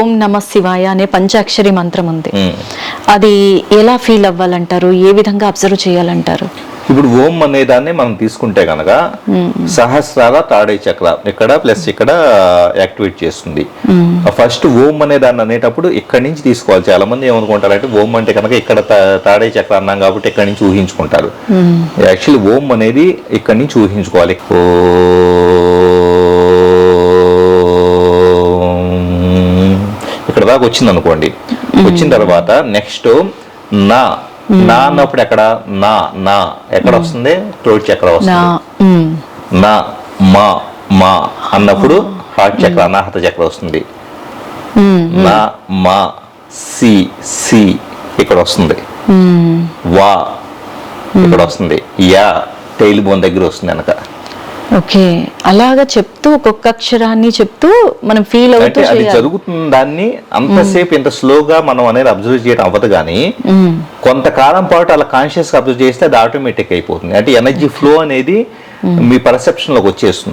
ఓం నమ శివాయ అనే పంచాక్షరి మంత్రం ఉంది. అది ఎలా ఫీల్ అవ్వాలంటారు? ఏ విధంగా అబ్జర్వ్ చేయాలంటారు? ఇప్పుడు ఓం అనే దాన్ని మనం తీసుకుంటే కనుక సహస్రాల తాడే చక్ర ఇక్కడ ప్లస్ ఇక్కడ యాక్టివేట్ చేస్తుంది. ఫస్ట్ ఓం అనే దాన్ని అనేటప్పుడు ఇక్కడి నుంచి తీసుకోవాలి. చాలా మంది ఏమనుకుంటారంటే ఓం అంటే కనుక ఇక్కడ తాడే చక్ర అన్నాం కాబట్టి ఇక్కడి నుంచి ఊహించుకుంటారు. యాక్చువల్లీ ఓం అనేది ఇక్కడి నుంచి ఊహించుకోవాలి. ఓం. ఇక్కడ దాకా వచ్చింది అనుకోండి వచ్చిన తర్వాత నెక్స్ట్ నా నా అన్నప్పుడు ఎక్కడ? నా నా. ఎక్కడ వస్తుంది? థ్రోట్ చక్ర వస్తుంది. నా మా మా అన్నప్పుడు హార్ట్ చక్ర అనాహత చక్ర వస్తుంది. నా మా సి సి ఇక్కడ వస్తుంది. వా ఇక్కడ వస్తుంది. యా టైల్ బోన్ దగ్గర వస్తుంది వెనక. ఓకే. అలాగా చెప్తూ ఒక్కొక్క అక్షరాన్ని చెప్తూ మనం ఫీల్ అవుతూ అది జరుగుతున్న దాన్ని అంతసేపు ఇంత స్లోగా మనం అనేది అబ్జర్వ్ చేయడం అవ్వదు కానీ. కొంతకాలం పాటు అలా కాన్షియస్ అబ్జర్వ్ చేస్తే అది ఆటోమేటిక్ అయిపోతుంది. అంటే ఎనర్జీ ఫ్లో అనేది మీ పర్సెప్షన్లోకి వచ్చేస్తుంది.